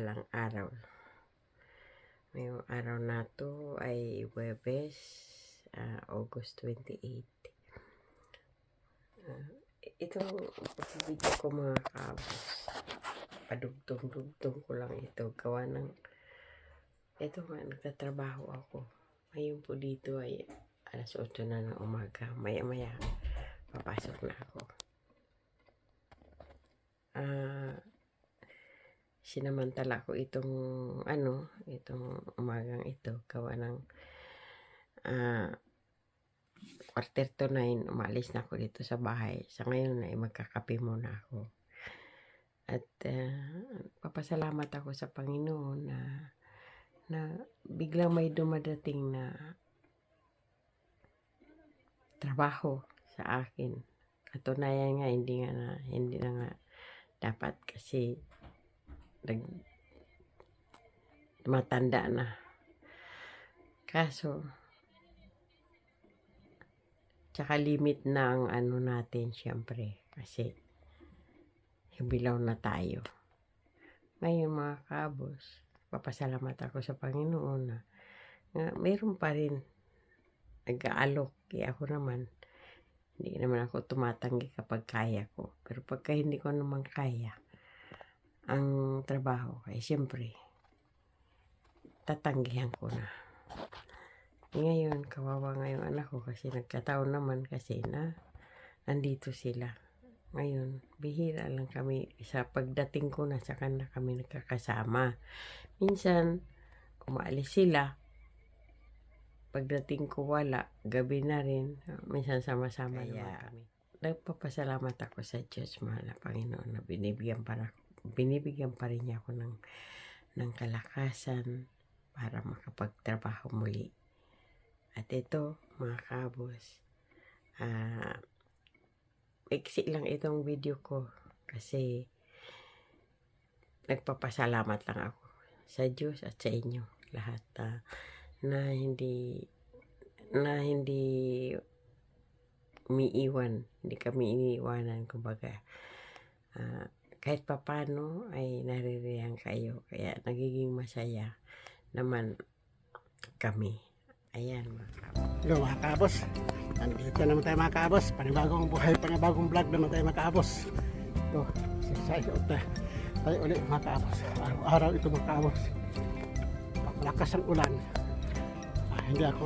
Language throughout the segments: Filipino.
mapagpalang araw. Ngayong araw na to ay Webes, ah, August 28. Ah, itong video ko mga kabos, padugtong-dugtong ko lang ito. Gawa ng, ito nga, nagtatrabaho ako. Ngayon po dito ay alas 8 na ng umaga. Maya-maya, papasok na ako. Ah, sinamantala ko itong ano, itong umagang ito, gawa ng ah, quarter to nine, umalis na ako dito sa bahay. Sa ngayon ay magkakape muna ako. At ah, papasalamat ako sa Panginoon na na biglang may dumadating na trabaho sa akin. Katunayan nga, hindi nga na, hindi na nga dapat kasi nag matanda na. Kaso, tsaka limit na ang ano natin syempre kasi hibilaw na tayo. Ngayon mga kabos, papasalamat ako sa Panginoon na, na mayroon pa rin nag-aalok. Kaya ako naman, hindi naman ako tumatanggi kapag kaya ko. Pero pagka hindi ko naman kaya, ang trabaho, ay siyempre, tatanggihan ko na. Ngayon, kawawa nga yung anak ko kasi nagkataon naman kasi na nandito sila. Ngayon, bihira lang kami. Sa pagdating ko na sa kanila kami nagkakasama. Minsan, umaalis sila. Pagdating ko wala, gabi na rin. Minsan sama-sama Kaya- naman kami. Nagpapasalamat ako sa Diyos, mahal na Panginoon, na binibigyan para binibigyan pa rin niya ako ng, ng kalakasan para makapagtrabaho muli. At ito, mga kabos, ah, iksi lang itong video ko kasi nagpapasalamat lang ako sa Diyos at sa inyo lahat ah, na hindi na hindi umiiwan, hindi kami iniiwanan kumbaga. Ah, kahit papano ay naririyan kayo. Kaya nagiging masaya naman kami. Ayan mga kabos. Hello mga kabos. Nandito naman tayo mga kabos. Panibagong buhay, panibagong vlog naman tayo mga kabos. Ito, exercise ulit tayo. Tayo ulit mga kabos. Araw-araw ito mga kabos. Pag malakas ang ulan, ah, hindi ako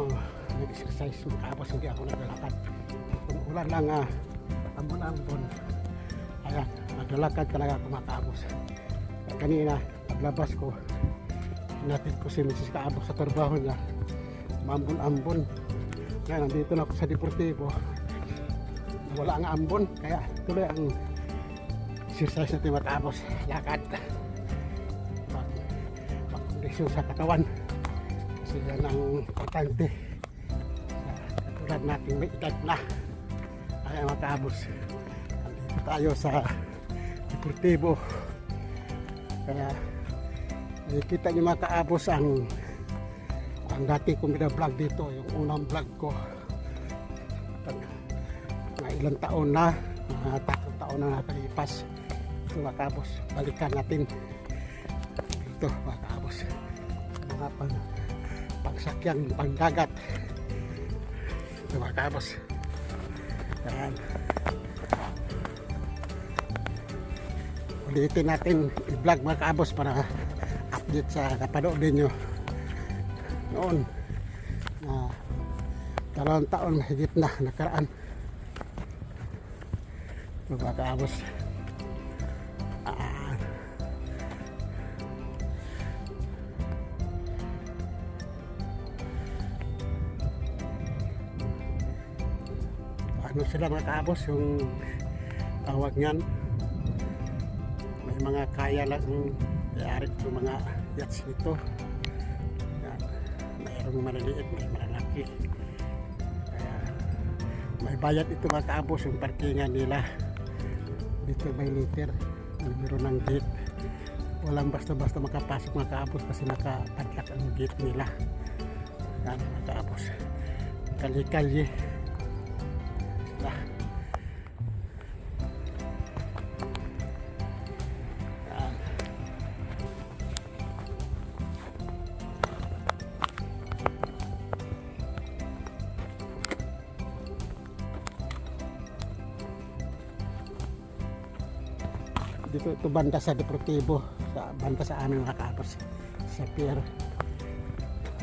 nag-exercise mga kabos. Hindi ako naglalakad. Kung ulan lang, ah, ambon-ambon. Ayan, naglalakad talaga ako mga kabos. Kanina, paglabas ko, natin ko si Mrs. Kaabos sa trabaho niya mambon-ambon. Kaya nandito na ako sa Deportivo. Wala ang ambon, kaya tuloy ang exercise natin matapos. Lakad. Pag, pagkondisyon sa katawan. Kasi yan ang importante. Sa katulad natin may edad na. Kaya matapos. Nandito tayo sa Deportivo. Kaya nakikita niyo mga kaabos ang ang dati kong vlog dito, yung unang vlog ko. Mga ilang taon na, mga tatlong taon na nakalipas. Ito mga kabos, balikan natin. Ito mga kabos, mga pang, pangsakyan, pangdagat. Ito mga kabos. Ulitin natin i-vlog mga kabos para update sa napanood ninyo. Noon na dalawang taon mahigit na nakaraan. Mga kaabos ah, ano sila mga kaabos yung tawag niyan may mga kaya lang yari yung mga yachts nito Yan mayroong maliliit, may malalaki. Kaya may bayad ito mga kaabos yung parkingan nila. Dito by liter, numero ng gate. Walang basta-basta makapasok mga kaabos kasi nakapadlock ang gate nila. Yan mga kaabos. Ito, ito banda sa Deportivo, sa banda sa amin mga kaabos. Sa pier.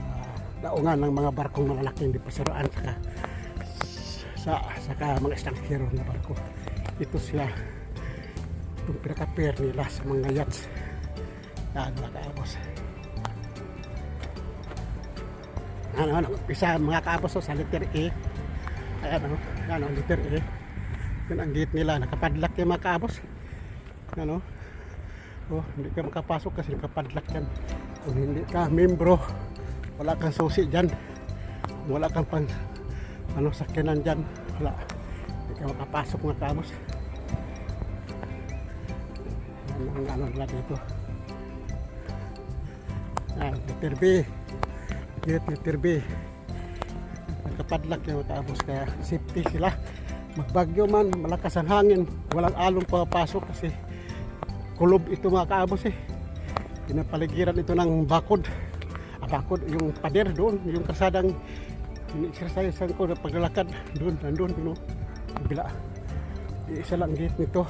Ah, daungan ng mga barkong malalaking di pasiruan saka sa saka mga estanghero na barko. Ito siya itong pinaka-pier nila sa mga yachts. Yan mga. Ano, ano, isa mga kaabos oh, sa letter E. Ayan o, ano, letter E. Yun ang gate nila, nakapadlock yung mga kaabos. Ano? Oh, hindi ka makapasok kasi nakapadlock yan. Kung hindi ka membro, wala kang susi dyan. Wala kang pang ano sakyanan dyan. Wala. Hindi ka makapasok mga kaabos. Yan ang ano nila dito. Ah, letter B. Gate letter B. Nakapadlock yung mga kaabos kaya safety sila magbagyo man, malakas ang hangin, walang along papasok kasi kulob ito mga kaabos eh. Pinapaligiran ito ng bakod. Ah, bakod, yung pader doon, yung kasadang in-exercise ko na paglalakad doon, nandun, know, bila. Isa lang gate nito,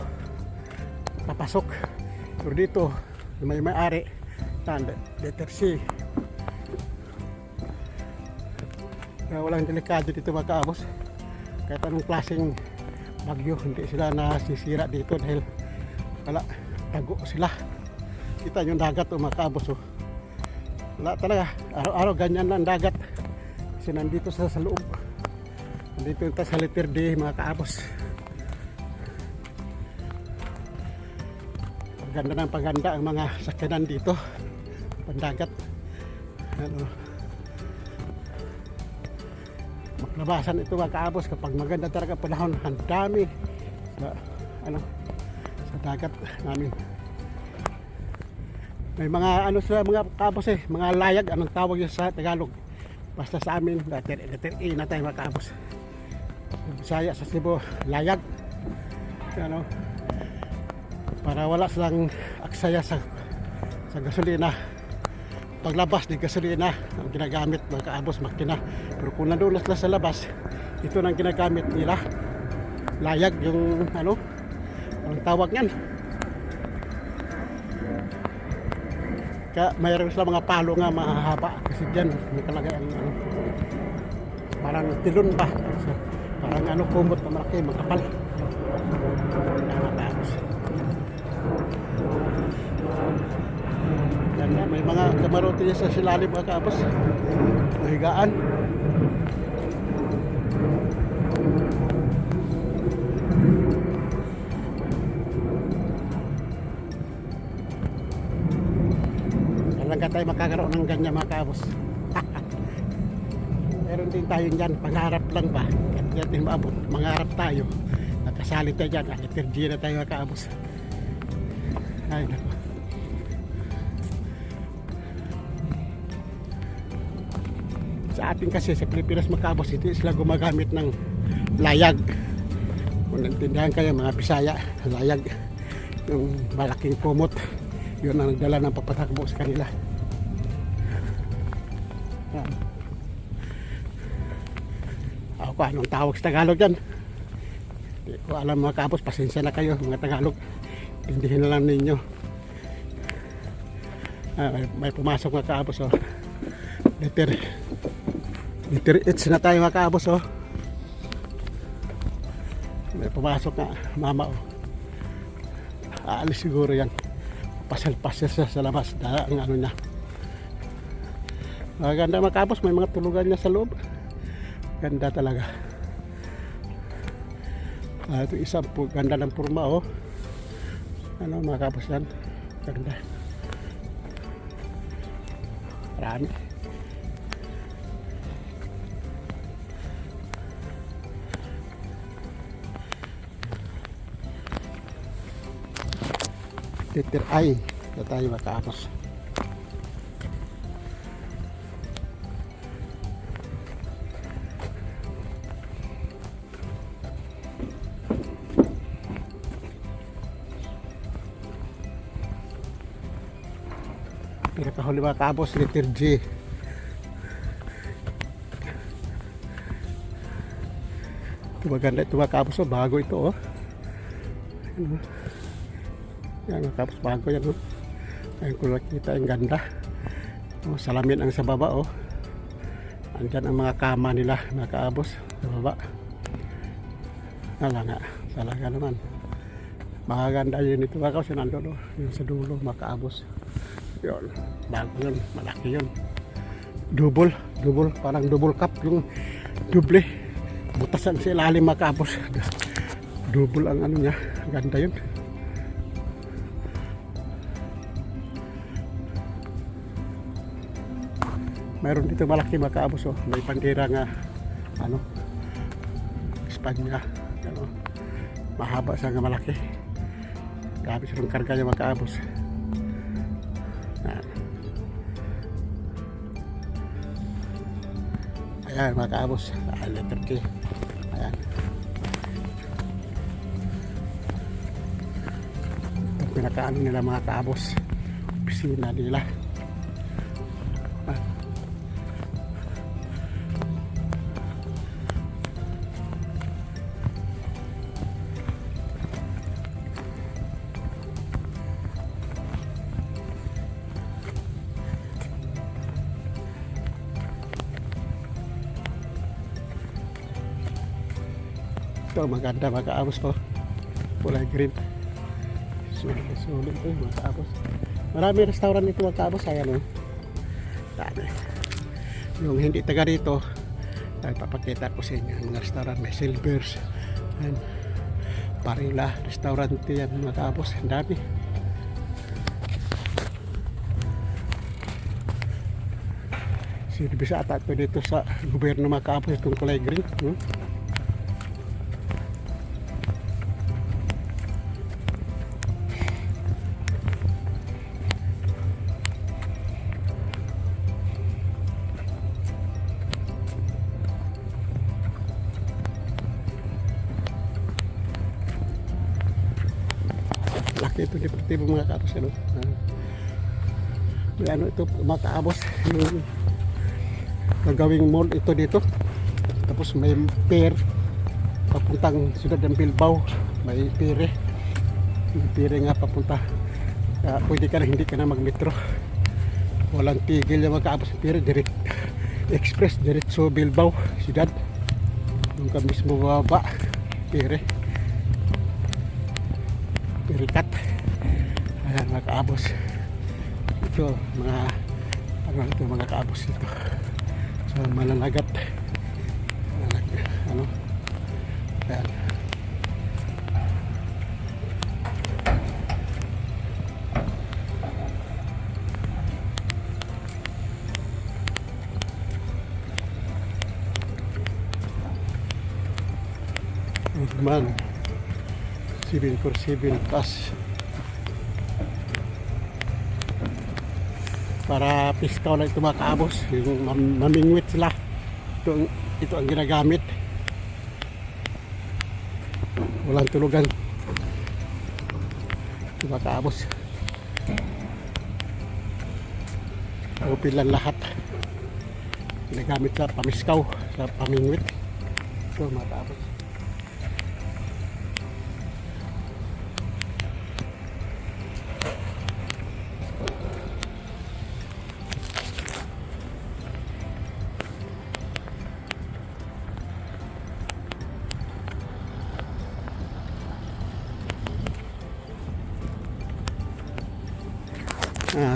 papasok. Pero dito, may may-ari, tanda, letter C. Kaya walang delikado dito mga kaabos kahit anong klaseng bagyo hindi sila nasisira dito dahil wala tago sila. Kita yung dagat o makabos oh. wala talaga. Araw-araw ganyan na ang dagat. Kasi nandito sa, sa loob. Nandito yung sa letter D mga kaabos. Ganda ng paganda ang mga sakyanan dito. Pandagat. Ano maglabasan ito mga kapag maganda talaga panahon. Ang dami. Sa ano dagat namin. May mga ano sa mga kaabos eh mga layag anong tawag yun sa Tagalog? Basta sa amin letter, letter E na tayo mga kaabos sa Cebu layag. Ano? Para wala silang aksaya sa sa gasolina. Paglabas ni gasolina ang ginagamit ng kaabos makina. Pero kung nandun na sila sa labas ito nang ginagamit nila. Layag yung ano tawag niyan. Kaya mayroon sila mga palo nga mahahaba. Kasi dyan may kalagay ang ano parang tilon ba? So, parang ano kumot na malaki makapal. Kaya matapos yan may mga kamarote sa silalim mga kaabos. Mahigaan. Tayo makakaroon ng ganyan mga kaabos. Meron din tayo dyan, pangarap lang ba? At yan din maabot, mangarap tayo. Nakasali tayo dyan, letter G na tayo mga kaabos. Ay, naku. sa atin kasi sa Pilipinas makabos hindi sila gumagamit ng layag kung naintindihan kayo mga Bisaya layag yung malaking kumot yun ang nagdala ng papatakbo sa kanila yan ako ko anong tawag sa Tagalog yan hindi ko alam mga kabos pasensya na kayo mga Tagalog intindihin na lang ninyo ah, may, may pumasok mga kabos oh. letter Liter H na tayo mga kaabos oh. May pumasok na mama oh. Aalis siguro yan. Pasal-pasal siya sa labas. Dala ang ano niya. Maganda mga kaabos. May mga tulugan niya sa loob. Ganda talaga. Ah, ito isa po. Ganda ng purma oh. Ano mga kaabos yan. Ganda. Marami. letter I na tayo makaapos pinakahuli mga kaabos letter G ito maganda ito mga kaabos oh. bago ito oh ano Yan, tapos bago yan. Oh. Ayun ko nakita yung ganda. Oh, salamin ang sa baba. Oh. Andyan ang mga kama nila nakaabos sa baba. Wala nga. Talaga naman. Makaganda yun ito. Baka kasi nandun. Oh. Yung sa dulo, makaabos. Yun. Bago yun. Malaki yun. Double. Double. Parang double cup. Yung double. Butasan sa ilalim makaabos. Double ang ano niya. Ganda yun. Mayroon dito malaki makaabos oh. May bandera nga ano Espanya ano, mahaba siya nga malaki grabe silang karga niya makaabos ayan makaabos ah, letter K ayan. Ito pinakaano nila mga kaabos opisina nila Ito maganda makaabos po. Kulay green. Sulit na sulit po makaabos. Marami restaurant dito makaabos. Ayan o. Dami. Yung hindi taga dito, ay papakita ko sa inyo ang restaurant. May Silvers. Ayan. Parila. Restaurant yan makaabos. Ang dami. Silvers ata ito dito sa gobyerno makaabos itong kulay green. Hmm? Deportibo mga kaabos ano? Ah. may ano ito mga kaabos yung gagawing mall ito dito. Tapos may pier papuntang siyudad ng Bilbao. May pire may pire nga papunta. Kaya pwede ka na hindi ka na mag metro walang tigil yung mga kaabos ng pire direct express diretso Bilbao siyudad. Yung ka mismo baba pire kaabos ito mga ano ito mga kaabos ito. Sa malalagat Malalag- ano? Ayan. Man 7 for 7 plus para piskaw na ito yung mam- mamingwit sila. Ito ito ang ginagamit. Walang tulugan. Ito mga lang lahat. Ginagamit sa pamiskaw sa pamingwit. Ito mga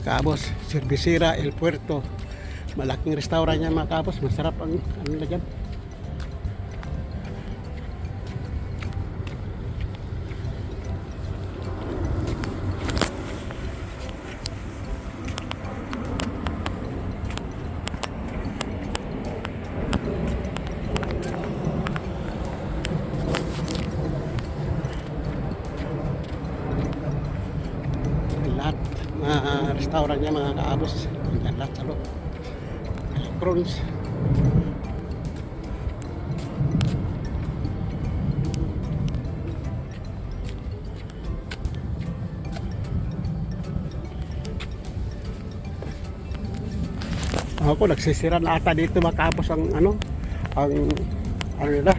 kaabos, Cervecera, El Puerto. Malaking restaurant yan mga kaabos. Masarap ang ano na dyan. lahat mga restaurant niya mga kaabos yan lahat sa loob prawns. Ako nagsisira na ata dito makapos ang ano ang ano nila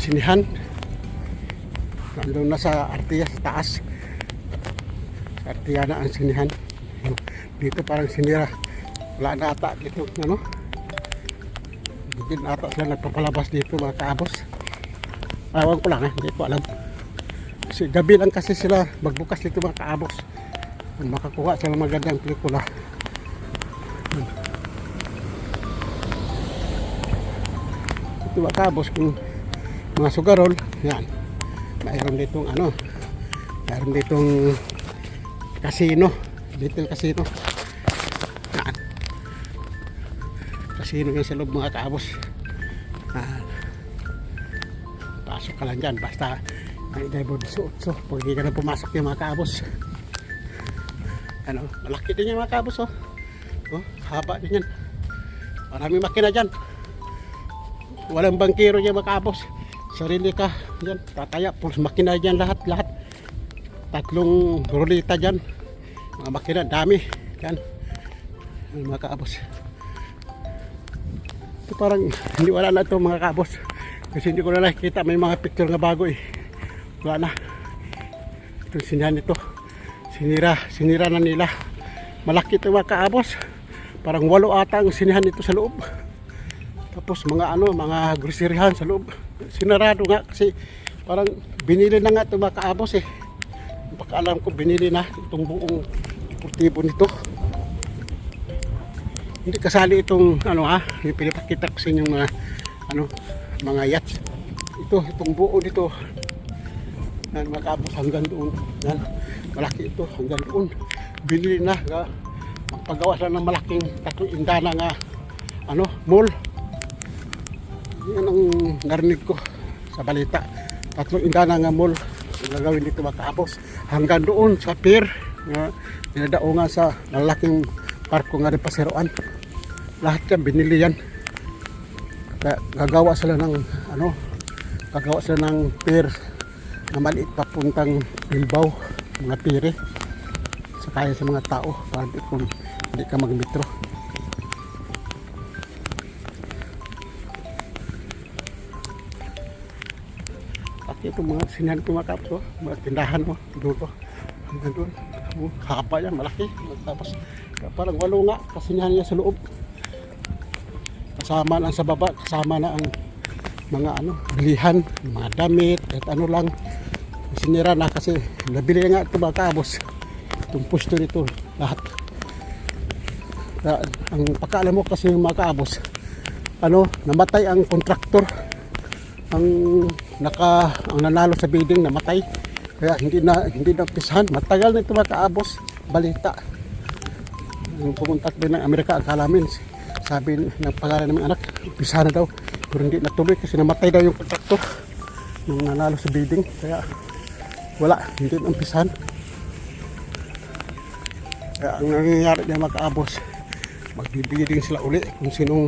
sinihan. Nandun na sa Artias sa taas. Artiana ang sinihan. Dito parang sinira. Wala na ata dito, ano? Hindi na ata sila nagpapalabas dito mga kaabos. Awan ko lang eh, hindi ko alam. Kasi gabi lang kasi sila magbukas dito mga kaabos. Kung makakuha sila ng magandang pelikula. Ito mga kaabos kung mga sugarol, yan. Mayroon ditong ano, mayroon ditong casino, little casino. Casino yan sa loob mga kaabos. Yan. Pasok ka lang dyan, basta may driver sa utso. Pwede ka na pumasok yung mga kaabos. Ano, malaki din yung mga kaabos oh. Oh, haba din yan. Maraming makina dyan. Walang bangkero dyan mga kaabos. Sarili ka dyan, tataya. Pulos makina dyan lahat, lahat. Tatlong rulita dyan. Mga makina, dami. Yan. Yan, mga kaabos. Ito parang hindi wala na ito mga kaabos. Kasi hindi ko na nakikita may mga picture nga bago eh. Wala na. Itong sinahan ito. Sinira, sinira na nila. Malaki ito mga kaabos. Parang walo ata ang sinihan ito sa loob. Tapos mga ano, mga groceryhan sa loob. Sinarado nga kasi parang binili na nga ito mga kaabos eh. Baka alam ko binili na itong buong deportibo nito. Hindi kasali itong ano ha, yung pinapakita ko sa inyong mga ano, mga yachts. Ito, itong buo dito. Yan, mga kaabos hanggang doon. Yan, malaki ito hanggang doon. Binili na, ga, paggawa sila ng malaking tatlong indana nga ano, mall. Yan ang narinig ko sa balita. Tatlong indana nga mall ang gagawin dito mga kaabos. Hanggang doon sa pier nga dinadaungan sa malaking parko nga rin pasiroan. Lahat yan binili yan. Kaya gagawa sila ng ano, gagawa sila ng pier na maliit papuntang Bilbao, mga pire. Sa kaya sa mga tao para di, kung hindi ka magmetro. At ito mga sinahan ko mga kaps, oh, mga tindahan mo, dulo. Hanggang doon. Haba yan, malaki. Tapos parang walo nga, kasinahan niya sa loob. Kasama lang sa baba, kasama na ang mga ano, bilihan, mga damit, at ano lang. Sinira na kasi nabili nga ito mga kaabos. Itong pusto nito, lahat. Kaya, ang pagkaalam mo kasi yung mga kaabos, ano, namatay ang kontraktor. Ang naka ang nanalo sa bidding namatay. Kaya hindi na hindi na pisahan. Matagal na ito mga kaabos. Balita. Yung pumunta din ng Amerika, akala namin, sabi ng pangalan ng anak, pisahan na daw. Pero hindi natuloy kasi namatay daw yung kontraktor nung nanalo sa bidding. Kaya wala, hindi na umpisahan. Kaya ang nangyayari niya mga kaabos, magbibigay sila uli kung sinong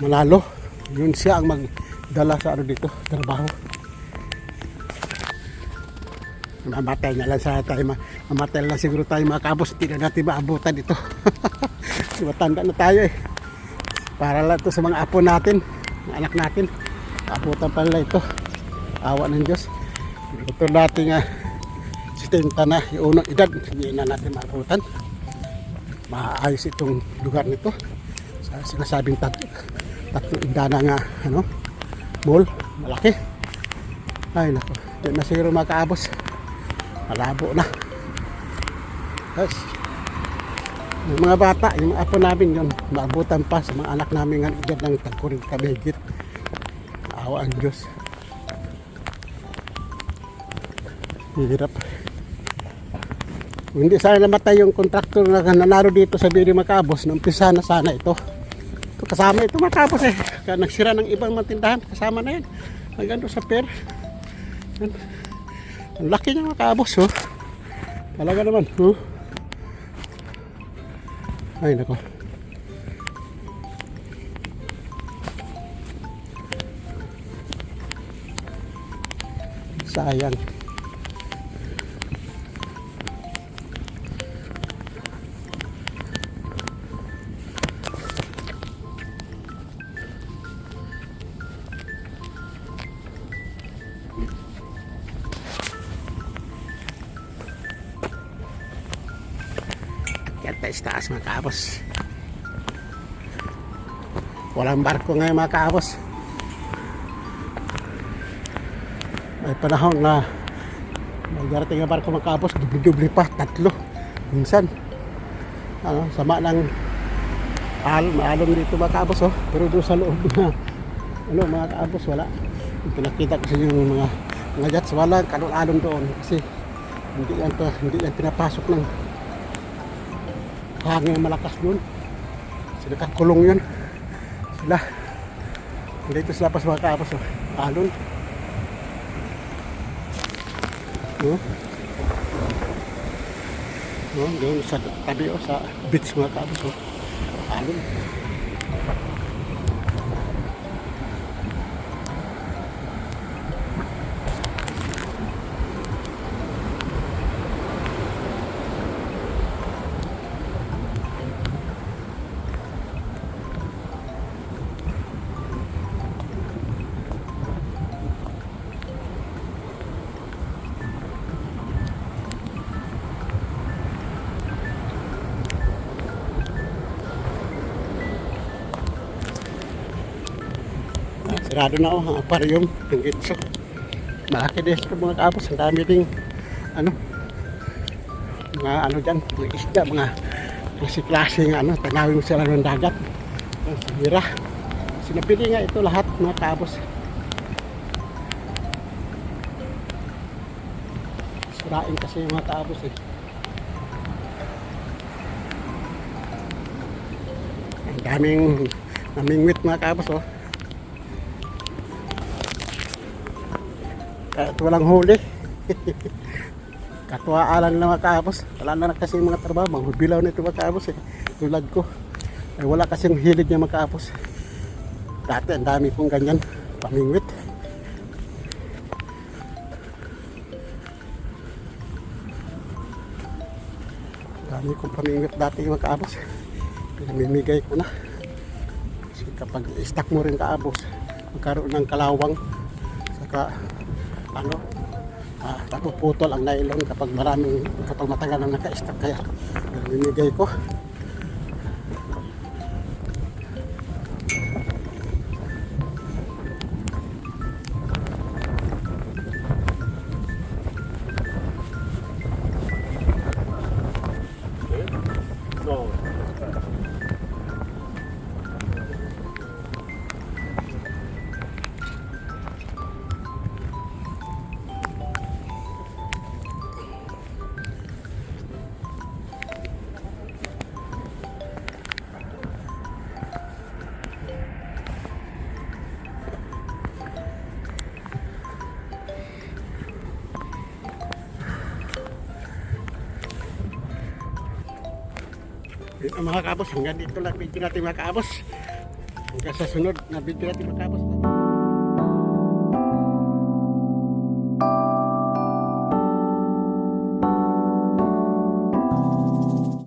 manalo. Yun siya ang magdala sa ano dito, trabaho. Mamatay na lang sa tayo, ma- mamatay na siguro tayo mga kabos, hindi na natin maabutan dito. Matanda na tayo eh. Para lang ito sa mga apo natin, anak natin. Abutan pa nila ito. Awa ng Diyos. Ito natin nga, 70 na yung unang edad, hindi na natin maabutan. Maayos itong lugar nito. Sa sinasabing tat tatlong indana nga, ano, mall, malaki. Ay nako, di na siguro makaabos. Malabo na. Yes. Yung mga bata, yung apo namin yun, maabutan pa sa mga anak namin nga edad ng tagkurin kabigit. Awa ang Diyos. Hirap. Hindi sana namatay yung kontraktor na nanalo dito sa Biri Macabos, naumpisa na sana ito. Ito kasama ito Macabos eh. Kaya nagsira ng ibang mga tindahan, kasama na yan. Hanggang doon sa pier. Yan. Ang laki niya Macabos oh. Talaga naman. Oh. Ay nako. Sayang. Taas-taas mga kaabos. Walang barko ngayon mga kaabos. May panahon na may darating na barko mga kaabos, dubli-dubli pa, tatlo. Minsan, ano, sama ng al maalon dito mga kaabos oh. Pero doon sa loob na ano mga kaabos wala. Pinakita ko sa inyo mga mga jets wala kalon-alon doon kasi hindi yan to, hindi yan pinapasok ng hangin malakas doon. Sila kakulong yun. Sila. Dito sila pa sa mga kaabos oh. Alon. No? No, doon sa tabi oh, sa beach mga kaabos oh. Alon. Sarado na oh, ang aquarium, yung gitso. Malaki din ito mga kaabos, ang dami ding ano, mga ano dyan, mga isda, mga klase-klase ng ano, tanawin sila ng dagat. Ang sira. Sinapili nga ito lahat mga kaabos. Sirain kasi yung mga kaabos eh. Ang daming namingwit mga kaabos oh. Kahit walang huli. Katuwaan lang na mga kaabos. Wala na kasi mga trabaho. Manghubilaw na ito mga kaabos eh. Tulad ko. Eh, wala kasing hilig niya mga kaabos. Dati ang dami kong ganyan. Pamingwit. Dami kong pamingwit dati mga kaabos. Pinamimigay ko na. Kasi kapag stock mo rin kaabos, magkaroon ng kalawang. Saka ano, ah, napuputol ang nylon kapag maraming, kapag matagal na naka-stock. Kaya namimigay ko. Yun mga kabos, hanggang dito lang video natin mga kabos. Hanggang sa sunod na video natin mga kabos.